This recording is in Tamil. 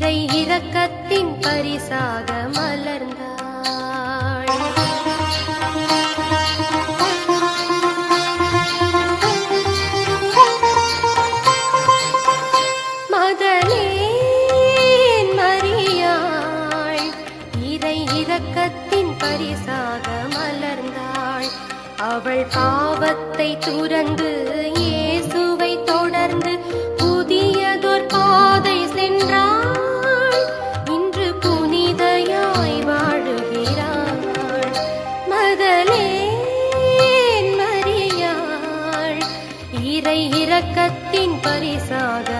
இறை இரக்கத்தின் பரிசாக மலர்ந்தாள். மதலேன் மரியாள் இறை இரக்கத்தின் பரிசாக மலர்ந்தாள். அவள் பாவத்தை துறந்து இறை இரக்கத்தின் பரிசாக